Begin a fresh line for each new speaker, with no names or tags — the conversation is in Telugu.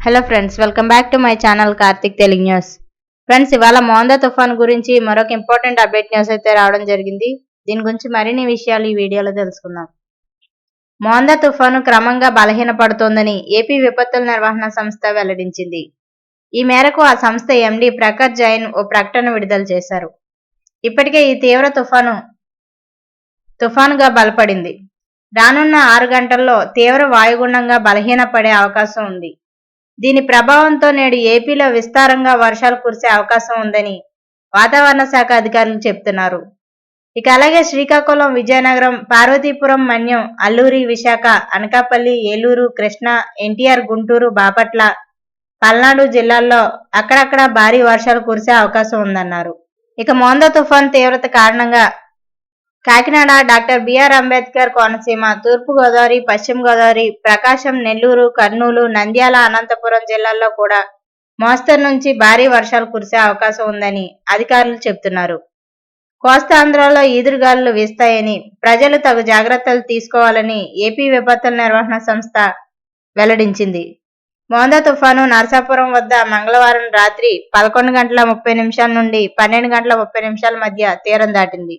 Hello friends welcome back to my channel Karthik Telugu news friends ఇవాళ మోందా తుఫాన్ గురించి మరొక ఇంపార్టెంట్ అప్డేట్ న్యూస్ అయితే రావడం జరిగింది. దీని గురించి మరిన్ని విషయాలు ఈ వీడియోలో తెలుసుకుందాం. మోందా తుఫాను క్రమంగా బలహీనపడుతోందని ఏపీ విపత్తుల నిర్వహణ సంస్థ వెల్లడించింది. ఈ మేరకు ఆ సంస్థ ఎండి ప్రకాష్ జైన్ ఓ ప్రకటన విడుదల చేశారు. ఇప్పటికే ఈ తీవ్ర తుఫాను తుఫానుగా బలపడింది. రానున్న ఆరు గంటల్లో తీవ్ర వాయుగుండంగా బలహీనపడే అవకాశం ఉంది. దీని ప్రభావంతో నేడు ఏపీలో విస్తారంగా వర్షాలు కురిసే అవకాశం ఉందని వాతావరణ శాఖ అధికారులు చెప్తున్నారు. ఇక అలాగే శ్రీకాకుళం విజయనగరం పార్వతీపురం మన్యం అల్లూరి విశాఖ అనకాపల్లి ఏలూరు కృష్ణా ఎన్టీఆర్ గుంటూరు బాపట్ల పల్నాడు జిల్లాల్లో అక్కడక్కడ భారీ వర్షాలు కురిసే అవకాశం ఉందన్నారు. ఇక మోంద తుఫాన్ తీవ్రత కారణంగా Kakinada doctor B R Ambedkar Konaseema తూర్పు గోదావరి పశ్చిమ గోదావరి ప్రకాశం నెల్లూరు కర్నూలు నంద్యాల అనంతపురం జిల్లాల్లో కూడా మోస్తరు నుంచి భారీ వర్షాలు కురిసే అవకాశం ఉందని అధికారులు చెబుతున్నారు. కోస్తాంధ్రలో ఈదురుగాలులు వీస్తాయని ప్రజలు తగు జాగ్రత్తలు తీసుకోవాలని ఏపీ విపత్తుల నిర్వహణ సంస్థ వెల్లడించింది. మోందా తుఫాను నరసాపురం వద్ద మంగళవారం రాత్రి పదకొండు గంటల ముప్పై నిమిషాల నుండి పన్నెండు గంటల ముప్పై నిమిషాల మధ్య తీరం దాటింది.